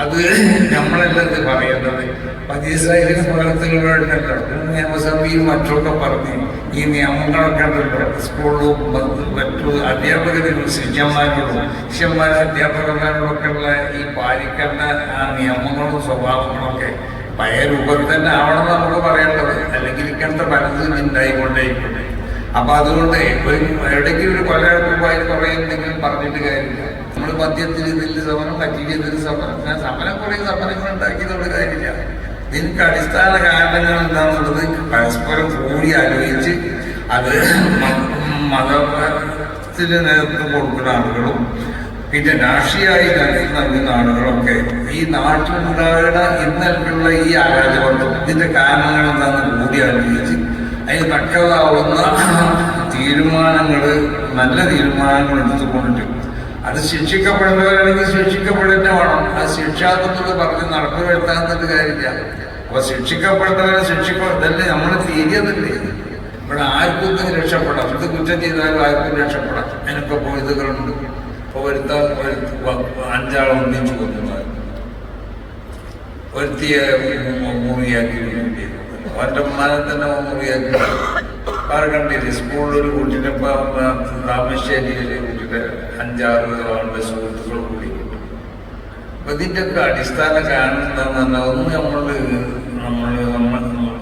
അത് നമ്മളല്ലത് പറയേണ്ടത് പതിസായിരം ഭാഗത്തുകളുണ്ടല്ലോ നിയമസഭയും മറ്റൊക്കെ പറഞ്ഞ് ഈ നിയമങ്ങളൊക്കെ സ്കൂളിലും മറ്റു അധ്യാപകരും ശിഷ്യന്മാരോടും ശിഷ്യന്മാർ അധ്യാപകന്മാരോടൊക്കെ ഉള്ള ഈ പാലിക്കേണ്ട ആ നിയമങ്ങളും സ്വഭാവങ്ങളൊക്കെ പഴയ രൂപത്തിൽ തന്നെ ആവണം നമുക്ക് പറയേണ്ടത്. അല്ലെങ്കിൽ ഇങ്ങനത്തെ പലതും ഉണ്ടായിക്കൊണ്ടേയിട്ടുണ്ട് അപ്പൊ അതുകൊണ്ട് ഒരു എവിടേക്കും ഒരു കൊല രൂപ കുറേ എന്തെങ്കിലും പറഞ്ഞിട്ട് കാര്യമില്ല. നമ്മൾ മദ്യത്തിന് ഇതിൽ സമരം മറ്റീതിൽ സമരം. ഞാൻ സമരം കുറെ സമരങ്ങൾ ഉണ്ടാക്കിയതുകൊണ്ട് കാര്യമില്ല. നിനക്ക് അടിസ്ഥാന കാരണങ്ങൾ എന്താണെന്നുള്ളത് പരസ്പരം കൂടി ആലോചിച്ച് അത് മതത്തിന് നേതൃത്വം കൊടുക്കുന്ന ആളുകളും പിന്നെ രാഷ്ട്രീയമായി നൽകുന്ന ആളുകളൊക്കെ ഈ നാട്ടിലുണ്ടാകുന്ന ഇന്നലുള്ള ഈ അരാജകത്വം ഇതിന്റെ കാരണങ്ങൾ എന്താണെന്ന് കൂടി ആലോചിച്ച് അതിന് തക്കതാവുന്ന തീരുമാനങ്ങൾ നല്ല തീരുമാനങ്ങൾ എടുത്തുകൊണ്ടിട്ട് അത് ശിക്ഷിക്കപ്പെടുന്നവരാണെങ്കിൽ ശിക്ഷിക്കപ്പെടേണ്ടതാണ് അത് ശിക്ഷാത്മത്തോട് പറഞ്ഞ് നടപ്പ് തന്നെ കാര്യമില്ല. അപ്പൊ ശിക്ഷിക്കപ്പെടുന്നവരെ ശിക്ഷിക്കല്ലേ നമ്മൾ തീയതല്ലേ ഇവിടെ ആർക്കും ഇത് രക്ഷപ്പെടാം. എന്ത് കുറ്റം ചെയ്താലും ആർക്കും രക്ഷപ്പെടാം. അതിനൊക്കെ പോയതുകളുണ്ട്. ഇപ്പൊ വരുത്ത അഞ്ചാളെ ഒന്നിച്ചു കൊന്നു ഒരുത്തിയെ മുറിയാക്കി അവന്റെ ഉമ്മാനെ തന്നെ മുറിയാക്കി കണ്ടില്ലേ? സ്കൂളിലൊരു കുട്ടിനെ താമരശ്ശേരിയിലെ കുട്ടിയുടെ അഞ്ചാറ് ആളുടെ സുഹൃത്തുക്കൾ കൂടി. അപ്പൊ ഇതിന്റെ ഒക്കെ അടിസ്ഥാന കാരണം എന്താന്ന് പറഞ്ഞാൽ ഒന്ന് നമ്മൾ നമ്മൾ നമ്മൾ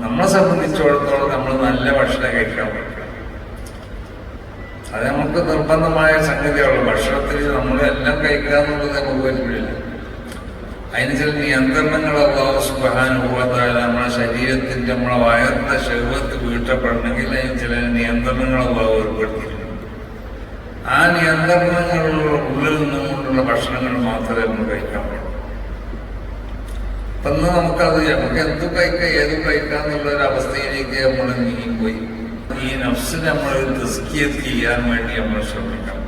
നമ്മളെ സംബന്ധിച്ചിടത്തോളം നമ്മൾ നല്ല ഭക്ഷണം കഴിക്കാൻ പറ്റും. അത് നമുക്ക് നിർബന്ധമായ സംഗതിയാണ് ഭക്ഷണത്തിൽ നമ്മളെല്ലാം കഴിക്കുക എന്നുള്ളത് നമുക്ക് പറ്റില്ല അതിന് ചില നിയന്ത്രണങ്ങൾ അള്ളാഹു സുബാനുഭവത്താൽ നമ്മുടെ ശരീരത്തിന്റെ നമ്മളെ വയറിന്റെ ശരീരത്ത് വീട്ടപ്പെടണമെങ്കിൽ അതിന് ചില നിയന്ത്രണങ്ങൾ അള്ളാഹു ഏർപ്പെടുത്തിയിട്ടുണ്ട്. ആ നിയന്ത്രണങ്ങളുള്ള ഉള്ളിൽ നിന്നുകൊണ്ടുള്ള ഭക്ഷണങ്ങൾ മാത്രമേ നമ്മൾ കഴിക്കാൻ പാടുള്ളൂ. അപ്പൊ നമുക്കത് നമുക്ക് എന്ത് കഴിക്കാം ഏത് കഴിക്കാം എന്നുള്ള ഒരു അവസ്ഥയിലേക്ക് നമ്മൾ നീങ്ങിപ്പോയി. ഈ നഫ്സിനെ നമ്മൾ തിസ്കിയത് ചെയ്യാൻ വേണ്ടി നമ്മൾ ശ്രമിക്കണം.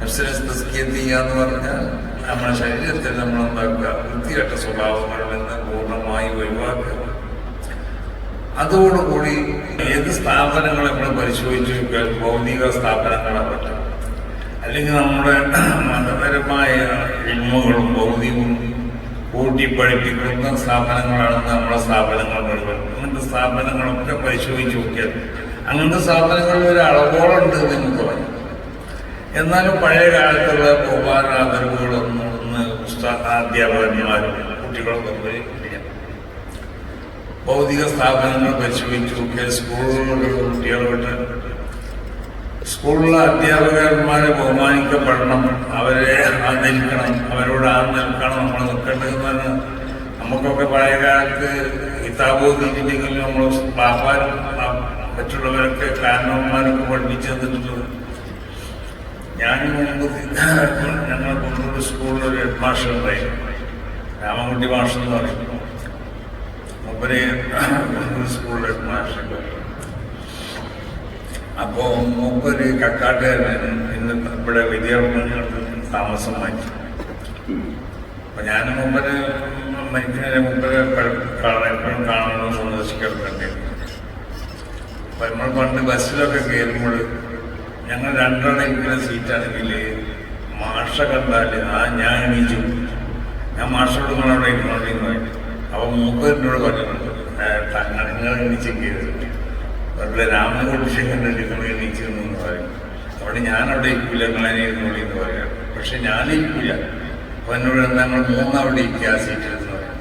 നഫ്സിനെ തിസ്കിയത് ചെയ്യാന്ന് പറഞ്ഞാൽ നമ്മുടെ ശരീരത്തിൽ നമ്മൾ എന്താക്കുക? വൃത്തികെട്ട സ്വഭാവങ്ങളിൽ നിന്ന് പൂർണമായി ഒഴിവാക്കുക. അതോടുകൂടി ഏത് സ്ഥാപനങ്ങൾ നമ്മൾ പരിശോധിച്ച് ഭൗതിക സ്ഥാപനങ്ങളെ പറ്റും അല്ലെങ്കിൽ നമ്മുടെ മതപരമായ ഇൽമുകളും ഭൗതികവും കൂട്ടിപ്പഴിപ്പിക്കുന്ന സ്ഥാപനങ്ങളാണെന്ന് നമ്മളെ സ്ഥാപനങ്ങൾ മുഴുവൻ അങ്ങനത്തെ സ്ഥാപനങ്ങളൊക്കെ പരിശോധിച്ച് നോക്കിയാൽ അങ്ങനത്തെ സ്ഥാപനങ്ങളിൽ ഒരു അളവോളുണ്ട് എന്ന് പറയാം എന്നാലും പഴയ കാലത്തുള്ള ഗോപാലാദരവുകളൊന്നും ഉസ്താ- അധ്യാപകന്മാരും കുട്ടികളും തമ്മിൽ ഇല്ല. ഭൗതിക സ്ഥാപനങ്ങൾ പരിശോധിച്ച് നോക്കിയാൽ സ്കൂളുകളിലുള്ള കുട്ടികൾ വിട്ട് സ്കൂളിലെ അധ്യാപകന്മാരെ ബഹുമാനിക്കപ്പെടണം. അവരെ ആദരിക്കണം. അവരോട് ആ നിൽക്കണം നമ്മൾ നിൽക്കേണ്ടതെന്നാണ് നമുക്കൊക്കെ പഴയ കാലത്ത് കിതാബോധിയില്ലെങ്കിലും നമ്മൾ ബാപ്പാരും ആ മറ്റുള്ളവരൊക്കെ കാരണവന്മാരൊക്കെ പഠിപ്പിച്ചു തന്നിട്ടുള്ളത് ഞാൻ മുമ്പ് ഞങ്ങൾ കൊണ്ടൂർ സ്കൂളിൽ ഒരു ഹെഡ് മാസ്റ്റർ ഉണ്ടായിരുന്നു. രാമൻകുട്ടി മാസ്റ്റർ എന്ന് പറയും. മൂപ്പര് കൊണ്ടൂർ സ്കൂളിൽ ഹെഡ് മാസ്റ്റർ. അപ്പോ മൂപ്പര് കക്കാട്ടുകാരൻ ഇന്ന് ഇവിടെ വിദ്യാഭ്യാസത്തിൽ താമസം മാറ്റി. അപ്പൊ ഞാൻ മൂപ്പര് മരിക്കുന്നതിന് മുമ്പ് എപ്പോഴും കാണണമെന്ന് സന്ദർശിക്കാറുണ്ട്. അപ്പൊ നമ്മൾ പണ്ട് ബസ്സിലൊക്കെ കയറുമ്പോൾ ഞങ്ങൾ രണ്ടെണ്ണം ഇരിക്കുന്ന സീറ്റാണെങ്കിൽ മാഷ കണ്ടാൽ ആ ഞാൻ എണീച്ചു. ഞാൻ മാഷോട് നിങ്ങളവിടെ ഇരുന്നോണ്ടിരുന്നു അപ്പൊ മൂപ്പരിനോട് പറഞ്ഞിട്ടുണ്ട് തങ്ങൾ നിങ്ങൾ എണീച്ചും കയറി വെറുതെ ഒരു നിങ്ങൾ എണീച്ചു എന്ന് പറയും. അവിടെ ഞാൻ അവിടെ ഇരിക്കില്ല നിങ്ങളെ ഇരുന്നോളി എന്ന് പറയാം പക്ഷെ ഞാനിരിക്കില്ല അപ്പൊ എന്നോട് നമ്മൾ മൂന്നവിടെ ഇരിക്കുക ആ സീറ്റിൽ എന്ന് പറയും.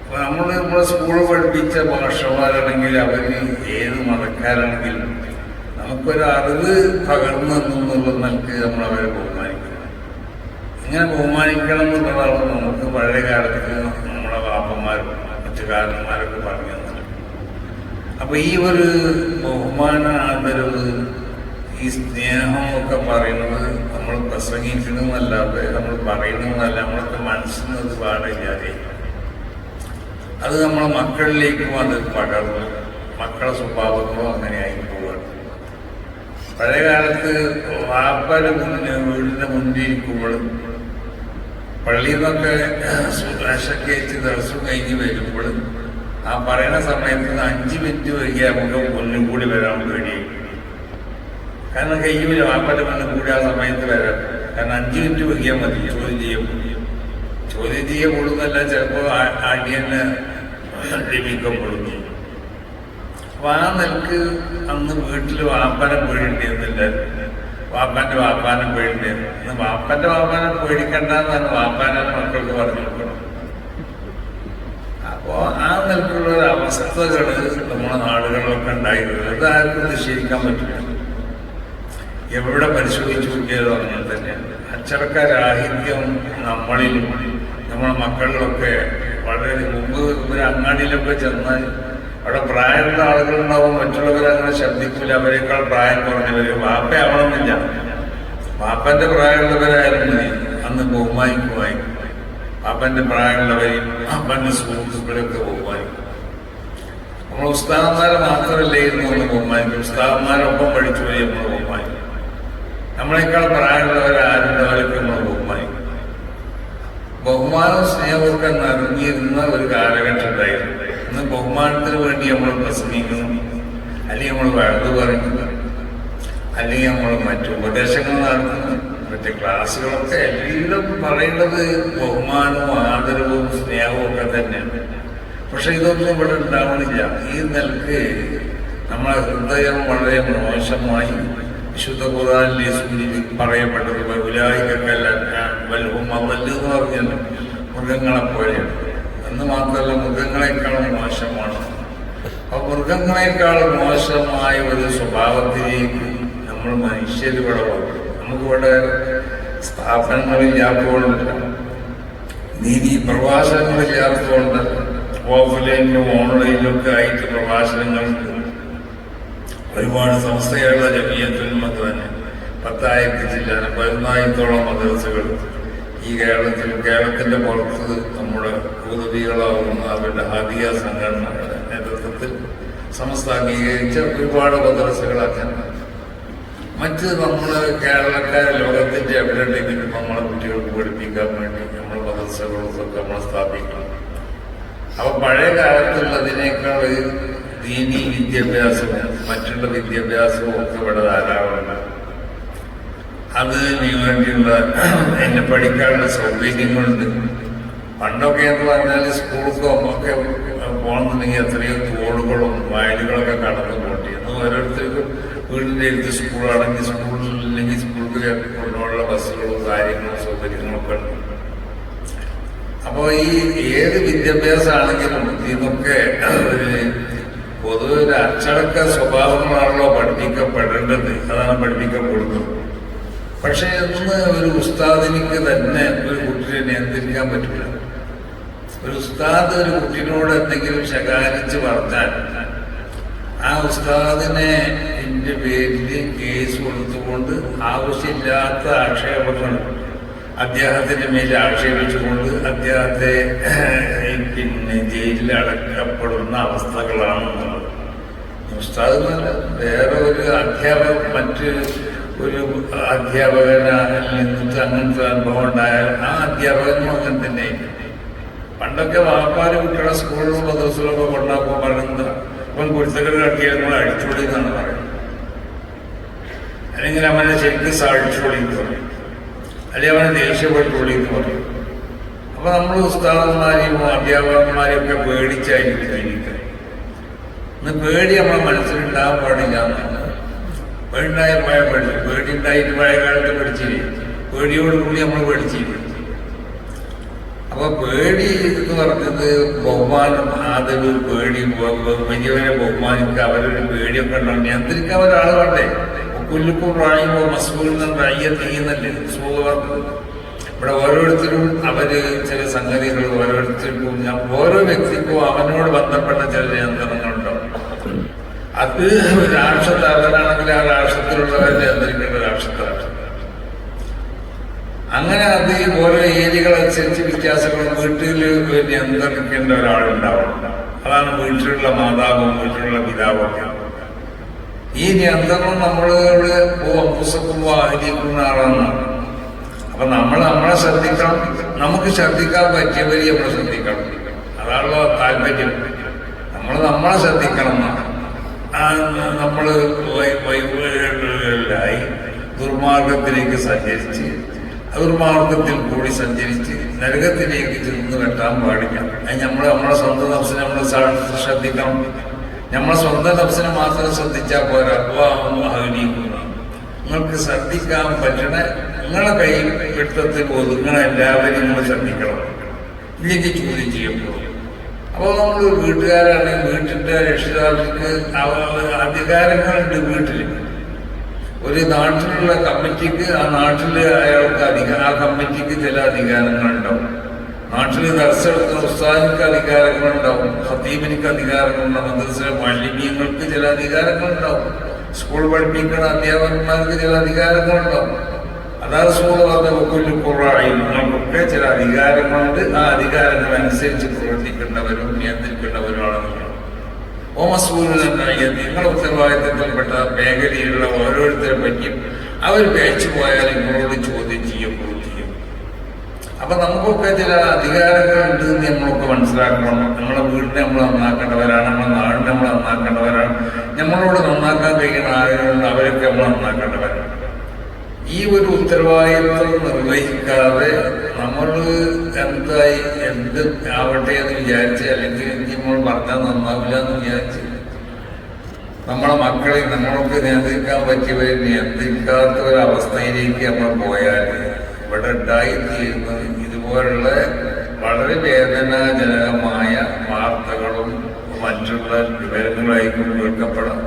അപ്പൊ നമ്മൾ നമ്മളെ സ്കൂൾ പഠിപ്പിച്ച ഭാഷമാരാണെങ്കിൽ അവർ ഏത് മതക്കാരാണെങ്കിലും നമുക്കൊരു അറിവ് പകർന്നു എന്നുള്ളത് നമുക്ക് നമ്മൾ അവരെ ബഹുമാനിക്കണം ഇങ്ങനെ ബഹുമാനിക്കണം എന്നുള്ളതാണ് നമുക്ക് പഴയ കാലത്ത് നമ്മളെ വാപ്പന്മാരും മറ്റു കാരണന്മാരൊക്കെ പറഞ്ഞു അപ്പൊ ഈ ഒരു ബഹുമാന ആദരവ് ഈ സ്നേഹം ഒക്കെ പറയുന്നത് നമ്മൾ പ്രസംഗിക്കുന്നതല്ലാതെ നമ്മൾ പറയുന്നതല്ല നമ്മളൊക്കെ മനസ്സിന് അത് പാടില്ലാതെ. അത് നമ്മളെ മക്കളിലേക്കും അത് പകർന്നു മക്കളെ സ്വഭാവങ്ങളും അങ്ങനെയായി പോവുകയാണ് പഴയ കാലത്ത് വാപ്പയുടെ മുന്നിൽ വീടിന്റെ മുന്നിലിരിക്കുമ്പോഴും പള്ളിയിൽ നിന്നൊക്കെ സുധാശൊക്കെ ദിവസം കഴിഞ്ഞ് വരുമ്പോഴും ആ പറയുന്ന സമയത്ത് അഞ്ച് മിനിറ്റ് വൈകി നമുക്ക് മുന്നിൽ കൂടി വരാൻ വേണ്ടി കാരണം കഴിയൂല വാപ്പന്റെ മുന്നിൽ കൂടി ആ സമയത്ത് വരാം. കാരണം അഞ്ച് മിനിറ്റ് വൈകിയാൽ മതി ചോദ്യം ചെയ്യും. ചോദ്യം ചെയ്യപ്പെടുന്നല്ല ചിലപ്പോൾ അടിയന് ലഭിക്കപ്പെടുന്നു അപ്പൊ ആ നിലയ്ക്ക് അന്ന് വീട്ടിൽ വാപ്പാനെ പേടിണ്ടിരുന്നില്ല വാപ്പാന്റെ വാപ്പാനെ പേടിണ്ടിരുന്നു വാപ്പാന്റെ വാപ്പാനെ പേടിക്കണ്ടെന്നാണ് വാപ്പാനെ മക്കൾക്ക് പറഞ്ഞു കൊടുക്കണം അപ്പോ ആ നിലക്കുള്ള ഒരു അവസ്ഥകൾ നമ്മുടെ നാടുകളിലൊക്കെ ഉണ്ടായിരുന്നത് അത് ആർക്കും നിഷേധിക്കാൻ പറ്റില്ല. എവിടെ പരിശോധിച്ചു നോക്കിയാലും അങ്ങനെ തന്നെയാണ്. അച്ചടക്കരാഹിത്യം നമ്മളിൽ നമ്മുടെ മക്കളിലൊക്കെ വളരെ മുമ്പ് ഒരു അങ്ങാടിയിലൊക്കെ ചെന്നാൽ അവിടെ പ്രായമുള്ള ആളുകളുണ്ടാവും മറ്റുള്ളവർ അങ്ങനെ ശബ്ദിക്കില്ല അവരെക്കാൾ പ്രായം കുറഞ്ഞവര്. വാപ്പയാവണമെന്നില്ല വാപ്പന്റെ പ്രായമുള്ളവരായിരുന്നു. അന്ന് ബഹുമാനിക്കുമായി വാപ്പന്റെ പ്രായമുള്ളവരെയും വാപ്പന്റെ സുഹൃത്തുക്കളെയൊക്കെ ബഹുമാനിക്കും. നമ്മൾ ഉസ്താദന്മാരെ മാത്രമല്ലേ എന്ന് നമ്മൾ ബഹുമാനിക്കും. ഉസ്താദന്മാരൊപ്പം പഠിച്ചുപോയി നമ്മൾ ബഹുമാനിക്കും. നമ്മളെക്കാൾ പ്രായമുള്ളവരാരുള്ളവരൊക്കെ നമ്മൾ ബഹുമാനിക്കും. ബഹുമാനവും സ്നേഹമൊക്കെ നിറഞ്ഞിരുന്ന ഒരു കാലഘട്ടം ഉണ്ടായിരുന്നു. ഇന്ന് ബഹുമാനത്തിന് വേണ്ടി നമ്മൾ പ്രസംഗിക്കുന്നു. അല്ലെങ്കിൽ നമ്മൾ വഴുതു പറയുന്നു. അല്ലെങ്കിൽ നമ്മൾ മറ്റു ഉപദേശങ്ങൾ നടത്തുന്നു. മറ്റു ക്ലാസ്സുകളൊക്കെ എല്ലാം പറയുന്നത് ബഹുമാനവും ആദരവും സ്നേഹവും ഒക്കെ തന്നെയാണ്. പക്ഷെ ഇതൊന്നും ഇവിടെ ഉണ്ടാവണില്ല. ഈ നിലയ്ക്ക് നമ്മളെ ഹൃദയം വളരെ മോശമായി വിശുദ്ധ ഖുറാനിലെ സൂചി പറയപ്പെട്ടത് ഉലായിക്കല്ല വലുപ്പം എന്ന് പറഞ്ഞാൽ മൃഗങ്ങളെ പോലെയാണ്. എന്ന് മാത്രമല്ല മൃഗങ്ങളെക്കാളും മോശമാണ്. അപ്പൊ മൃഗങ്ങളെക്കാൾ മോശമായ ഒരു സ്വഭാവത്തിലേക്ക് നമ്മൾ മനുഷ്യരിവിടെ വന്നു നമുക്കിവിടെ സ്ഥാപനങ്ങളില്ലാത്തതുകൊണ്ട് നീതി പ്രഭാഷണങ്ങളില്ലാത്തതുകൊണ്ട് ഓഫ്ലൈനിലും ഓൺലൈനിലും ഒക്കെ ആയിട്ട് പ്രഭാഷണങ്ങളുണ്ട് ഒരുപാട് സംസ്ഥകളുടെ ജമീയത്തിനും അത് തന്നെ. പത്തായിരത്തി ജില്ല പതിനായിരത്തോളം മദ്രസകൾ ഈ കേരളത്തിൽ കേരളത്തിന്റെ പുറത്ത് നമ്മുടെ ഭൂതവികളാവുന്ന അവരുടെ ഹാദിയ സംഘടനയുടെ നേതൃത്വത്തിൽ സംസ്ഥ അംഗീകരിച്ച ഒരുപാട് മദ്രസകളൊക്കെ മറ്റ് നമ്മൾ കേരളക്കാരെ ലോകത്തിന്റെ എവിടെ ഉണ്ടെങ്കിലും നമ്മളെ കുട്ടികൾക്ക് പഠിപ്പിക്കാൻ വേണ്ടി നമ്മൾ മദ്രസകളൊക്കെ നമ്മൾ സ്ഥാപിക്കണം. അപ്പൊ പഴയ കാലത്തുള്ളതിനേക്കാൾ ഒരു ദീനി വിദ്യാഭ്യാസവും മറ്റുള്ള വിദ്യാഭ്യാസവും ഒക്കെ ഇവിടെ ധാരാളമാണ് അതിന് വേണ്ടിയുള്ള എന്നെ പഠിക്കാനുള്ള സൗകര്യങ്ങളുണ്ട്. പണ്ടൊക്കെ എന്ന് പറഞ്ഞാൽ സ്കൂൾക്കും ഒക്കെ പോകണമെന്നുണ്ടെങ്കിൽ എത്രയോ തോടുകളും വയലുകളൊക്കെ കടന്നു പോണ്ടി എന്ന് ഓരോരുത്തർക്കും വീടിന്റെ അടുത്ത് സ്കൂളാണെങ്കിൽ സ്കൂളിൽ കൊണ്ടുപോകാനുള്ള ബസ്സുകളും കാര്യങ്ങളും സൗകര്യങ്ങളൊക്കെ ഉണ്ട്. അപ്പോൾ ഈ ഏത് വിദ്യാഭ്യാസമാണെങ്കിലും ഇതൊക്കെ ഒരു പൊതുവെ ഒരു അച്ചടക്ക സ്വഭാവമാണല്ലോ പഠിപ്പിക്കപ്പെടേണ്ടത്. അതാണ് പഠിപ്പിക്കപ്പെടുന്നത്. പക്ഷെ ഇന്ന് ഒരു ഉസ്താദിനിക്ക് തന്നെ ഒരു കുട്ടിയെ നിയന്ത്രിക്കാൻ പറ്റില്ല. ഒരു ഉസ്താദ് ഒരു കുട്ടിനോട് എന്തെങ്കിലും ശകാരിച്ച് പറഞ്ഞാൽ ആ ഉസ്താദിനെ എന്റെ പേരിൽ കേസ് കൊടുത്തുകൊണ്ട് ആവശ്യമില്ലാത്ത ആക്ഷേപങ്ങൾ അദ്ദേഹത്തിന്റെ മേൽ ആക്ഷേപിച്ചുകൊണ്ട് അദ്ദേഹത്തെ പിന്നെ ജയിലിൽ അടക്കപ്പെടുന്ന അവസ്ഥകളാണെന്നുള്ളത്. ഉസ്താദ് വേറെ ഒരു അധ്യാപക മറ്റ് ഒരു അധ്യാപകനിൽ നിന്നിട്ട് അങ്ങനത്തെ അനുഭവം ഉണ്ടായാൽ ആ അധ്യാപകനും അങ്ങനെ തന്നെ പണ്ടൊക്കെ വാപ്പാൽ കുട്ടികളെ സ്കൂളിലും ദിവസങ്ങളൊക്കെ കൊണ്ടാക്കുമ്പോൾ ഇപ്പം കുരുത്തകൾ കട്ടിയാൽ നമ്മൾ അടിച്ചുപൊളി എന്നാണ് പറയുന്നത്. അല്ലെങ്കിൽ അവനെ ശരിക്കും സാധിച്ചുപൊളി എന്ന് പറയും. അല്ലെങ്കിൽ അവനെ ദേഷ്യപ്പെട്ടുപൊളി എന്ന് പറയും. അപ്പൊ നമ്മൾ ഉസ്താദന്മാരെയും അധ്യാപകന്മാരെയും ഒക്കെ പേടിച്ചായിരിക്കും ഇന്ന് പേടി നമ്മളെ മനസ്സിലുണ്ടാകാൻ പാടില്ല എന്നാണ്. പേടിണ്ടായ പഴയ പേടി. പേടി ഉണ്ടായിട്ട് പഴയ കാലത്ത് പേടിച്ചിരിക്കും പേടിയോടുകൂടി നമ്മൾ പഠിച്ചില്ല അപ്പൊ പേടി എന്ന് പറഞ്ഞത് ബഹുമാനം ആദ്യം പേടി വലിയവരെ ബഹുമാനിക്കുക അവരൊരു പേടിയൊക്കെ ഉണ്ടാവും. നിയന്ത്രിക്കാൻ ഒരാൾ വേണ്ടേ? കുല്ലുക്കും പ്രായമോ മസൂലിനും റസൂൽ പറഞ്ഞത് ഇവിടെ ഓരോരുത്തരും അവർ ചില സംഗതികൾ ഓരോരുത്തർക്കും ഞാൻ ഓരോ വ്യക്തിക്കും അവനോട് ബന്ധപ്പെട്ട ചില നിയന്ത്രണങ്ങളുണ്ടാവും. അത് രാഷ്ട്രത്തലവനാണെങ്കിൽ ആ രാഷ്ട്രത്തിലുള്ളവരെ നിയന്ത്രിക്കേണ്ട രാഷ്ട്രത്തിലാണ് അങ്ങനെ അത് ഓരോ ഏരിയകളനുസരിച്ച് വ്യത്യാസങ്ങൾ വീട്ടിൽ നിയന്ത്രിക്കേണ്ട ഒരാളുണ്ടാവണം അതാണ് വീട്ടിലുള്ള മാതാവും വീട്ടിലുള്ള പിതാവും ഒക്കെ ഈ നിയന്ത്രണം നമ്മളോട് പൂസക്കുമ്പോ ആഗ്രഹിക്കുന്ന ആളാണ് അപ്പൊ നമ്മൾ നമ്മളെ ശ്രദ്ധിക്കണം നമുക്ക് ശ്രദ്ധിക്കാൻ പറ്റിയവരെ നമ്മൾ ശ്രദ്ധിക്കണം അതാണല്ലോ താല്പര്യം നമ്മൾ നമ്മളെ ശ്രദ്ധിക്കണം നമ്മൾ ദുർമാർഗത്തിലേക്ക് സഞ്ചരിച്ച് ദുർമാർഗത്തിൽ കൂടി സഞ്ചരിച്ച് നരകത്തിലേക്ക് ചെന്ന് കെട്ടാൻ പാടില്ല. അത് നമ്മൾ നമ്മളെ സ്വന്തം നഫ്സിനെ നമ്മൾ ശ്രദ്ധിക്കണം. നമ്മളെ സ്വന്തം നഫ്സിനെ മാത്രം ശ്രദ്ധിച്ചാൽ പോരാ. അഹനീക്കുന്ന നിങ്ങൾക്ക് ശ്രദ്ധിക്കാൻ പറ്റണ നിങ്ങളെ കൈ പിടുത്തത്തിൽ ഒതുങ്ങണ എല്ലാവരെയും നിങ്ങൾ ശ്രദ്ധിക്കണം. ഇല്ലെങ്കിൽ ചോദ്യം ചെയ്യപ്പെടും. അപ്പോൾ നമ്മൾ വീട്ടുകാരാണെങ്കിൽ വീട്ടിന്റെ രക്ഷിതാക്കൾക്ക് അധികാരങ്ങളുണ്ട് വീട്ടിൽ ഒരു നാട്ടിലുള്ള കമ്മിറ്റിക്ക് ആ നാട്ടിൽ അയാൾക്ക് അധികാരം ആ കമ്മിറ്റിക്ക് ചില അധികാരങ്ങളുണ്ടാവും. നാട്ടിൽ ദർശനത്തിന് ഉസ്താദിക്ക് അധികാരങ്ങളുണ്ടാവും ഹത്തീമിനിക്ക് അധികാരങ്ങളുണ്ടാവും മദ്രസിലെ മാലിന്യങ്ങൾക്ക് ചില അധികാരങ്ങളുണ്ടാവും സ്കൂൾ പഠിപ്പിക്കുന്ന അധ്യാപകന്മാർക്ക് ചില അധികാരങ്ങളുണ്ടാവും. അതാണ് സ്കൂൾ പറഞ്ഞ കുറവായി. നിങ്ങൾക്കൊക്കെ ചില അധികാരങ്ങളുണ്ട്. ആ അധികാരങ്ങൾ അനുസരിച്ച് പ്രവർത്തിക്കേണ്ടവരും നിയന്ത്രിക്കേണ്ടവരുമാണ് നിങ്ങൾ ഓമസൂര്യനായി നിങ്ങളുടെ ഉത്തരവാദിത്തത്തിൽപ്പെട്ട മേഖലയിലുള്ള ഓരോരുത്തരെ പറ്റിയും അവർ പേച്ചു പോയാൽ ഇങ്ങോട്ട് ചോദ്യം ചെയ്യപ്പെടുകയും ചെയ്യും. അപ്പൊ നമുക്കൊക്കെ ചില അധികാരങ്ങളുണ്ട് എന്ന് നമ്മളൊക്കെ മനസ്സിലാക്കണം. നമ്മളെ വീടിനെ നമ്മൾ നന്നാക്കേണ്ടവരാണ് നമ്മളെ നാടിനെ നമ്മൾ നന്നാക്കേണ്ടവരാണ്. നമ്മളോട് നന്നാക്കാൻ കഴിയുന്ന ആളുകളുണ്ട് അവരൊക്കെ നമ്മൾ നന്നാക്കേണ്ടവരാണ്. ഈ ഒരു ഉത്തരവാദിത്വം നിർവഹിക്കാതെ നമ്മൾ എന്തായി എന്ത് ആവട്ടെ എന്ന് വിചാരിച്ച് അല്ലെങ്കിൽ എനിക്ക് നമ്മൾ പറഞ്ഞാൽ നന്നാവില്ല എന്ന് വിചാരിച്ച് നമ്മളെ മക്കളെ നമ്മളൊക്കെ നിയന്ത്രിക്കാൻ പറ്റിയവരെ നിയന്ത്രിക്കാത്ത ഒരവസ്ഥയിലേക്ക് നമ്മൾ പോയാൽ ഇവിടെ ഉണ്ടായിത്തീരുന്നത് ഇതുപോലുള്ള വളരെ വേദനാജനകമായ വാർത്തകളും മറ്റുള്ള വിവരങ്ങളായിരിക്കും കേൾക്കപ്പെടാം.